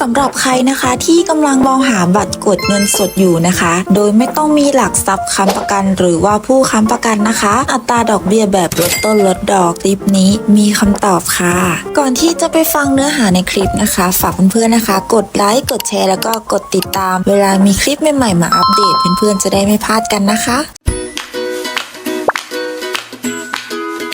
สำหรับใครนะคะที่กำลังมองหาบัตรกดเงินสดอยู่นะคะ โดยไม่ต้องมีหลักทรัพย์ค้ำประกัน หรือว่าผู้ค้ำประกันนะคะ อัตราดอกเบี้ยแบบลดต้นลดดอกคลิปนี้มีคำตอบค่ะ ก่อนที่จะไปฟังเนื้อหาในคลิปนะคะ ฝากเพื่อนๆนะคะ กดไลค์กดแชร์แล้วก็กดติดตาม เวลามีคลิปใหม่ๆมาอัปเดตเพื่อนๆจะได้ไม่พลาดกันนะคะ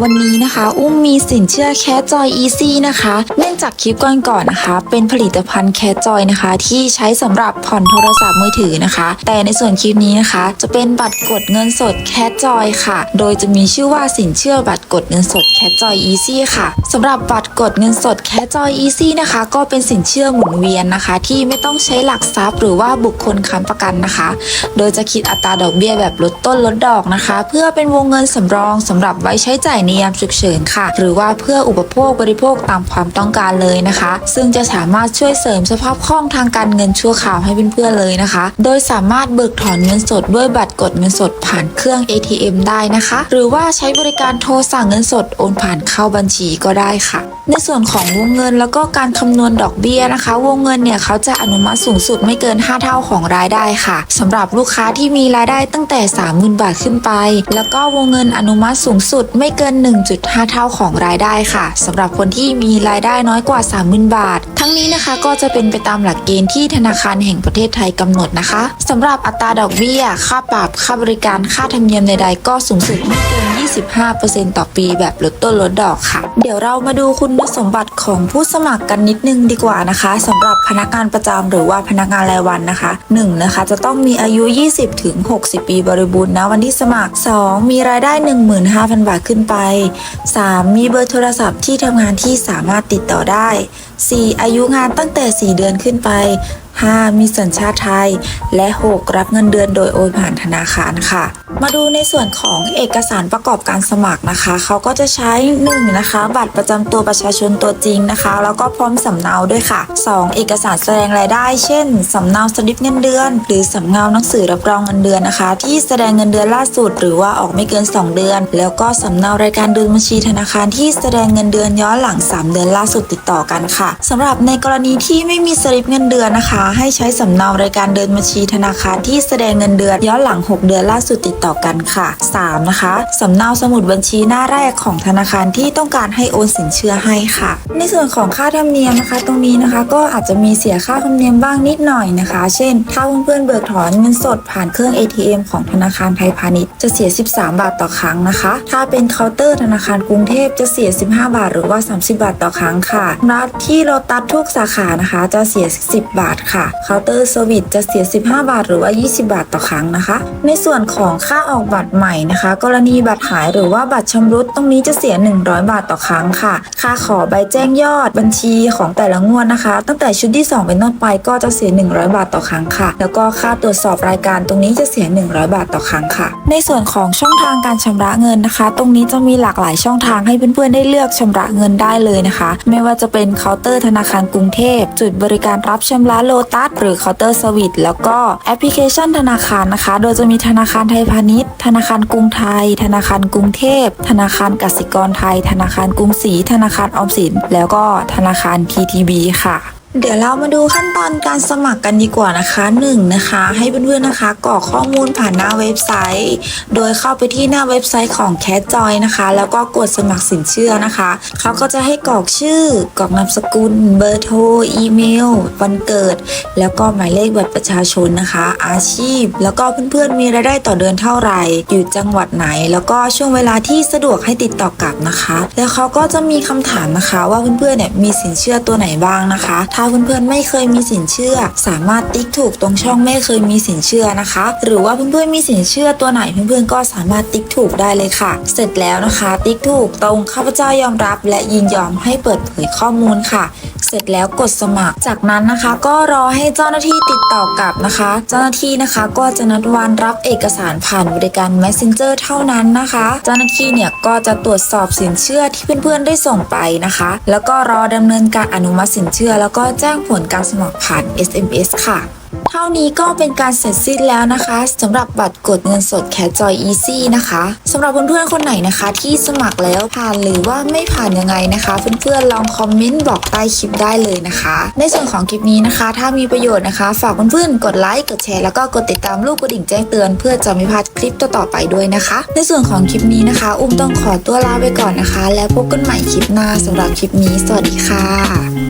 วันนี้นะคะ อุ้มมีสินเชื่อแคจอยอีซี่นะคะ เนื่องจากคลิปก่อนๆนะคะ เป็นผลิตภัณฑ์แคจอยนะคะ ที่ใช้สำหรับผ่อนโทรศัพท์มือถือนะคะ แต่ในส่วนคลิปนี้นะคะ จะเป็นบัตรกดเงินสดแคจอยค่ะ โดยจะมีชื่อว่าสินเชื่อบัตรกดเงินสดแคจอยอีซี่ค่ะสำหรับบัตรกดเงินสดแคจอยอีซี่นะคะ ก็เป็นสินเชื่อหมุนเวียนนะคะ ที่ไม่ต้องใช้หลักทรัพย์ หรือว่าบุคคลค้ำประกันนะคะ โดยจะคิดอัตราดอกเบี้ยแบบลดต้นลดดอกนะคะ เพื่อเป็นวงเงินสำรองสำหรับไว้ใช้จ่ายในยามฉุกเฉินค่ะ หรือว่าเพื่ออุปโภคบริโภคตามความต้องการเลยนะคะ ซึ่งจะสามารถช่วยเสริมสภาพคล่องทางการเงินชั่วคราวให้เพื่อนๆเลยนะคะ โดยสามารถเบิกถอนเงินสดด้วยบัตรกดเงินสดผ่านเครื่อง ATM ได้นะคะ หรือว่าใช้บริการโทรสั่งเงินสดโอนผ่านเข้าบัญชีก็ได้ค่ะ ในส่วนของวงเงินแล้วก็การคำนวณดอกเบี้ยนะคะ วงเงินเนี่ยเขาจะอนุมัติสูงสุดไม่เกิน 5 เท่าของรายได้ค่ะสำหรับลูกค้าที่มีรายได้ตั้งแต่ 30,000 บาทขึ้นไป แล้วก็วงเงินอนุมัติสูงสุดไม่เกิน1.5 เท่าของรายได้ค่ะสำหรับคนที่มีรายได้น้อยกว่า 30,000 บาททั้งนี้นะคะก็จะเป็นไปตามหลักเกณฑ์ที่ธนาคารแห่งประเทศไทยกำหนดนะคะสำหรับอัตราดอกเบี้ย ค่าปรับ ค่าบริการ ค่าธรรมเนียมใดๆ ก็สูงสุดไม่เกิน 25%ต่อปีแบบลดต้นลดดอกค่ะ เดี๋ยวเรามาดูคุณสมบัติของผู้สมัครกันนิดนึงดีกว่านะคะสำหรับพนักงานประจำหรือว่าพนักงานรายวันนะคะ1นะคะจะต้องมีอายุ 20 ถึง 60 ปีบริบูรณ์นะวันที่สมัคร 2 มีรายได้ 15,000 บาทขึ้นไป 3 มีเบอร์โทรศัพท์ที่ทำงานที่สามารถติดต่อได้ 4 อายุงานตั้งแต่ 4 เดือนขึ้นไป 5. มีสัญชาติไทย และ 6. รับเงินเดือนโดยโอนผ่านธนาคารค่ะ มาดูในส่วนของเอกสารประกอบการสมัครนะคะ เขาก็จะใช้ 1. นะคะบัตรประจำตัวประชาชนตัวจริงนะคะ แล้วก็พร้อมสำเนาด้วยค่ะ 2. เอกสารแสดงรายได้ เช่นสำเนาสลิปเงินเดือน หรือสำเนาหนังสือรับรองเงินเดือนนะคะ ที่แสดงเงินเดือนล่าสุด หรือว่าออกไม่เกิน 2 เดือน แล้วก็สำเนารายการเดินบัญชีธนาคารที่แสดงเงินเดือนย้อนหลัง 3 เดือนล่าสุดติดต่อกันค่ะสำหรับในกรณีที่ไม่มีสลิปเงินเดือนนะคะให้ใช้สำเนารายการเดินบัญชีธนาคารที่แสดงเงินเดือนย้อนหลัง 6 เดือนล่าสุดติดต่อกันค่ะ 3. นะคะสำเนาสมุดบัญชีหน้าแรกของธนาคารที่ต้องการให้โอนสินเชื่อให้ค่ะ ในส่วนของค่าธรรมเนียมนะคะ ตรงนี้นะคะก็อาจจะมีเสียค่าธรรมเนียมบ้างนิดหน่อยนะคะ เช่น ถ้าเพื่อนๆเบิกถอนเงินสดผ่านเครื่อง ATM ของธนาคารไทยพาณิชย์จะเสีย 13 บาทต่อครั้งนะคะ ถ้าเป็นเคาน์เตอร์ธนาคารกรุงเทพจะเสีย 15 บาท หรือว่า 30 บาทต่อครั้งค่ะรัฐที่โลตัสทุกสาขานะคะ จะเสีย 10 บาทค่ะเคาน์เตอร์เซอร์วิสจะเสีย 15 บาท หรือว่า 20 บาทต่อครั้งนะคะ ในส่วนของค่าออกบัตรใหม่นะคะ กรณีบัตรหายหรือว่าบัตรชำรุดตรงนี้จะเสีย 100 บาทต่อครั้งค่ะ ค่าขอใบแจ้งยอดบัญชีของแต่ละงวดนะคะ ตั้งแต่ชุดที่ 2 เป็นต้นไปก็จะเสีย 100 บาทต่อครั้งค่ะ แล้วก็ค่าตรวจสอบรายการตรงนี้จะเสีย 100 บาทต่อครั้งค่ะ ในส่วนของช่องทางการชำระเงินนะคะ ตรงนี้จะมีหลากหลายช่องทางให้เพื่อนๆได้เลือกชำระเงินได้เลยนะคะ ไม่ว่าจะเป็นเคาน์เตอร์ธนาคารกรุงเทพ จุดบริการรับชำระโลตัสหรือเคาน์เตอร์สวิตแล้วก็แอปพลิเคชันธนาคารนะคะ โดยจะมีธนาคารไทยพาณิชย์ ธนาคารกรุงไทย ธนาคารกรุงเทพ ธนาคารกสิกรไทย ธนาคารกรุงศรีธนาคารออมสิน แล้วก็ธนาคาร TTB ค่ะ เดี๋ยวเรามาดูขั้นตอนการสมัครกันดีกว่านะคะ1นงนะคะ ให้เพื่อนๆนะคะกรอกข้อมูลผ่านหน้าเว็บไซต์ โดยเข้าไปที่หน้าเว็บไซต์ของ c a t j o y นะคะ แล้วก็กดสมัครสินเชื่อนะคะเขาก็จะให้กรอกชื่อกรอกนามสกุล เบอร์โทรอีเมล วันเกิด แล้วก็หมายเลขบัตรประชาชนนะคะ อาชีพ แล้วก็เพื่อนๆมีรายได้ต่อเดือนเท่าไหร่ อยู่จังหวัดไหน แล้วก็ช่วงเวลาที่สะดวกให้ติดต่อกลับนะคะ แล้วเขาก็จะมีคำถามนะคะว่าเพื่อนๆเนี่ยมีสินเชื่อตัวไหนบ้างนะคะาเพื่อนๆไม่เคยมีสินเชื่อ สามารถติ๊กถูกตรงช่องไม่เคยมีสินเชื่อนะคะ หรือว่าเพื่อนๆมีสินเชื่อตัวไหนเพื่อนๆก็สามารถติ๊กถูกได้เลยค่ะ เสร็จแล้วนะคะ ติ๊กถูกตรงข้าพเจ้ายอมรับ และยินยอมให้เปิดเผยข้อมูลค่ะ เสร็จแล้วกดสมัคร จากนั้นนะคะก็รอให้เจ้าหน้าที่ติดต่อกลับนะคะ เจ้าหน้าที่นะคะก็จะนัดวันรับเอกสารผ่านบริการ Messenger เท่านั้นนะคะ เจ้าหน้าที่เนี่ยก็จะตรวจสอบสินเชื่อที่เพื่อนๆได้ส่งไปนะคะ แล้วก็รอดำเนินการอนุมัติสินเชื่อ แล้วก็แจ้งผลการสมัครผ่าน SMS ค่ะ เท่านี้ก็เป็นการเสร็จสิ้นแล้วนะคะสำหรับบัตรกดเงินสดแคจอยอีซี่นะคะสำหรับเพื่อนๆคนไหนนะคะ ที่สมัครแล้วผ่านหรือว่าไม่ผ่านยังไงนะคะ เพื่อนๆลองคอมเมนต์บอกใต้คลิปได้เลยนะคะ ในส่วนของคลิปนี้นะคะ ถ้ามีประโยชน์นะคะ ฝากเพื่อนๆกดไลค์กดแชร์แล้วก็กดติดตามรูปกระดิ่งแจ้งเตือน เพื่อจะไม่พลาดคลิปต่อๆไปด้วยนะคะ ในส่วนของคลิปนี้นะคะ อุ้มต้องขอตัวลาไปก่อนนะคะ แล้วพบกันใหม่คลิปหน้าสำหรับคลิปนี้ สวัสดีค่ะ